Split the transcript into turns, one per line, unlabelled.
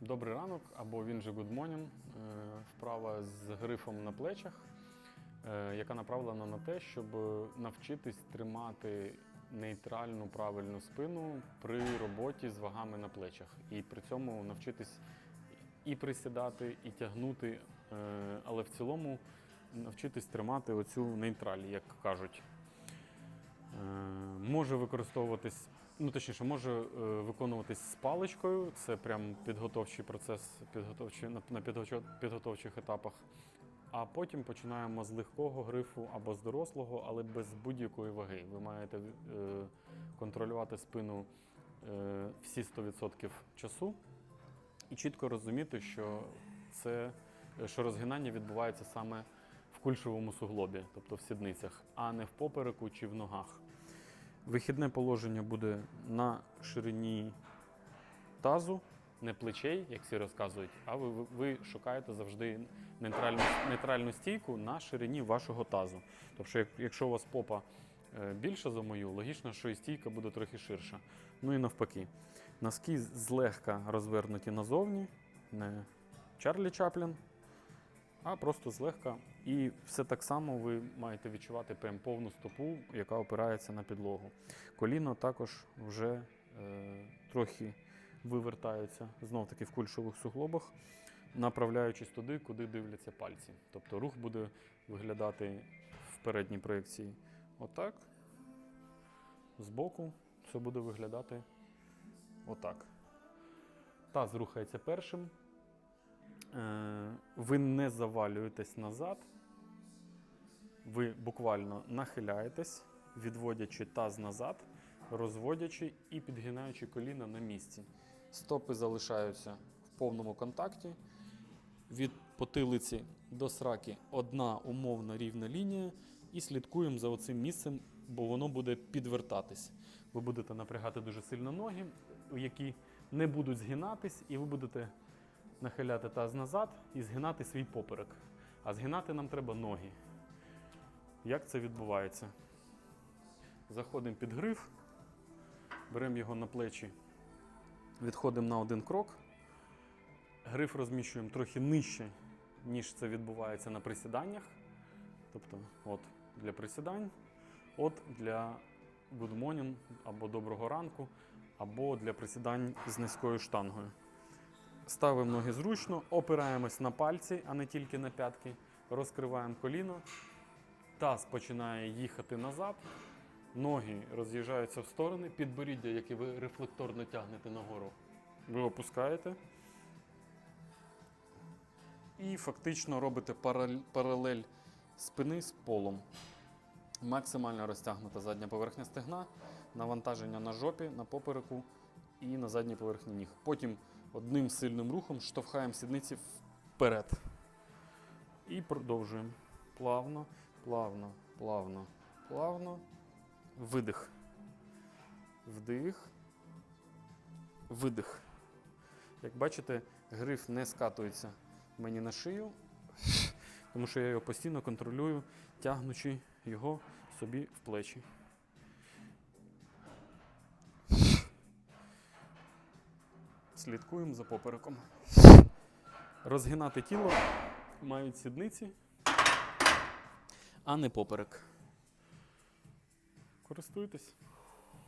Добрий ранок або він же Good Morning. Е, Вправа з грифом на плечах, е, яка направлена на те, щоб навчитись тримати нейтральну правильну спину при роботі з вагами на плечах. І при цьому навчитись і присідати, і тягнути, е, але в цілому навчитись тримати оцю нейтраль, як кажуть. Може використовуватись, ну точніше, може е, виконуватись з паличкою. Це прям підготовчий процес підготовчий, на, на підготов- підготовчих етапах. А потім починаємо з легкого грифу або з дорослого, але без будь-якої ваги. Ви маєте е, контролювати спину е, всі 100% часу і чітко розуміти, що це що розгинання відбувається саме в кульшовому суглобі, тобто в сідницях, а не в попереку чи в ногах. Вихідне положення буде на ширині тазу, не плечей, як всі розказують, а ви, ви, шукаєте завжди нейтральну, нейтральну стійку на ширині вашого тазу. Тобто, якщо у вас попа е, більша за мою, логічно, що і стійка буде трохи ширша. Ну і навпаки. Носки злегка розвернуті назовні, не Чарлі Чаплін, а просто злегка. І все так само ви маєте відчувати прям повну стопу, яка опирається на підлогу. Коліно також вже е, трохи вивертається знов таки в кульшових суглобах, направляючись туди, куди дивляться пальці. Тобто рух буде виглядати в передній проєкції отак. Збоку це буде виглядати отак. Таз рухається першим. Е, Ви не завалюєтесь назад. Ви буквально нахиляєтесь, відводячи таз назад, розводячи і підгинаючи коліна на місці. Стопи залишаються в повному контакті. Від потилиці до сраки одна умовно рівна лінія. І слідкуємо за оцим місцем, бо воно буде підвертатись. Ви будете напрягати дуже сильно ноги, які не будуть згинатись, і ви будете нахиляти таз назад і згинати свій поперек. А згинати нам треба ноги. Як це відбувається? Заходимо під гриф, беремо його на плечі, відходимо на один крок. Гриф розміщуємо трохи нижче, ніж це відбувається на присіданнях. Тобто, от для присідань, от для good morning або доброго ранку, або для присідань з низькою штангою. Ставимо ноги зручно, опираємось на пальці, а не тільки на п'ятки. Розкриваємо коліно. Таз починає їхати назад. Ноги роз'їжджаються в сторони. Підборіддя, яке ви рефлекторно тягнете нагору, ви опускаєте. І фактично робите паралель спини з полом. Максимально розтягнута задня поверхня стегна, навантаження на жопі, на попереку і на задній поверхні ніг. Потім одним сильним рухом штовхаємо сідниці вперед. І продовжуємо. Плавно, плавно, плавно, плавно. Видих. Вдих. Видих. Як бачите, гриф не скатується мені на шию, тому що я його постійно контролюю, тягнучи його собі в плечі. Слідкуємо за попереком. Розгинати тіло мають сідниці, а не поперек. Користуйтесь.